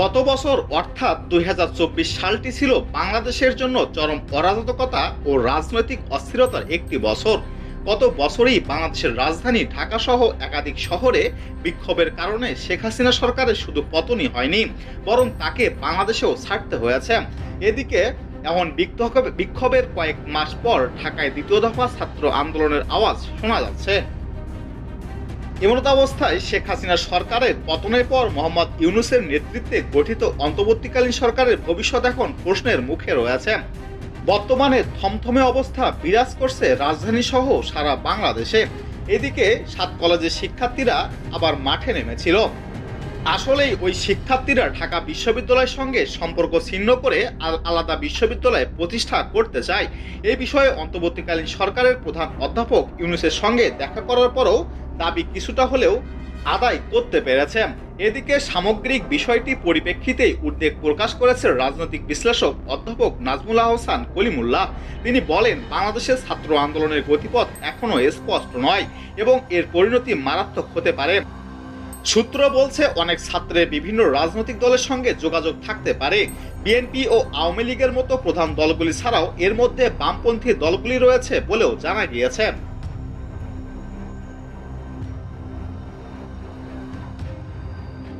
গত বছর অর্থাৎ দুই হাজার চব্বিশ সালটি ছিল বাংলাদেশের জন্য চরম অরাজকতা ও রাজনৈতিক অস্থিরতার একটি বছর। গত বছরই বাংলাদেশের রাজধানী ঢাকা সহ একাধিক শহরে বিক্ষোভের কারণে শেখ হাসিনা সরকারের শুধু পতনই হয়নি, বরং তাকে বাংলাদেশেও ছাড়তে হয়েছে। এদিকে এমন বিক্ষোভের কয়েক মাস পর ঢাকায় দ্বিতীয় দফা ছাত্র আন্দোলনের আওয়াজ শোনা যাচ্ছে। এমনত অবস্থায় শেখ হাসিনা সরকারের পতনের পর মোহাম্মদ ইউনুসের নেতৃত্বে গঠিত অন্তর্বর্তীকালীন সরকারের ভবিষ্যৎ এখন প্রশ্নের মুখে রয়েছে। বর্তমানে থমথমে অবস্থা বিরাজ করছে রাজধানী সহ সারা বাংলাদেশে। এদিকে সাত কলেজের শিক্ষার্থীরা আবার মাঠে নেমেছিল। আসলেই ওই শিক্ষার্থীরা ঢাকা বিশ্ববিদ্যালয়ের সঙ্গে সম্পর্ক ছিন্ন করে আলাদা বিশ্ববিদ্যালয় প্রতিষ্ঠা করতে চায়। এ বিষয়ে অন্তর্বর্তীকালীন সরকারের প্রধান অধ্যাপক ইউনুসের সঙ্গে দেখা করার পরও দাবি কিছুটা হলেও আদায় করতে পেরেছে। এদিকে সামগ্রিক বিষয়টি পরিপ্রেক্ষিতেই উদ্বেগ প্রকাশ করেছে রাজনৈতিক বিশ্লেষক অধ্যাপক নাজমুল আহসান কলিমুল্লাহ। তিনি বলেন, বাংলাদেশের ছাত্র আন্দোলনের গতিপথ এখনও স্পষ্ট নয় এবং এর পরিণতি মারাত্মক হতে পারে। সূত্র বলছে, অনেক ছাত্রের বিভিন্ন রাজনৈতিক দলের সঙ্গে যোগাযোগ থাকতে পারে। বিএনপি ও আওয়ামী লীগের মতো প্রধান দলগুলি ছাড়াও এর মধ্যে বামপন্থী দলগুলি রয়েছে বলেও জানা গিয়েছে।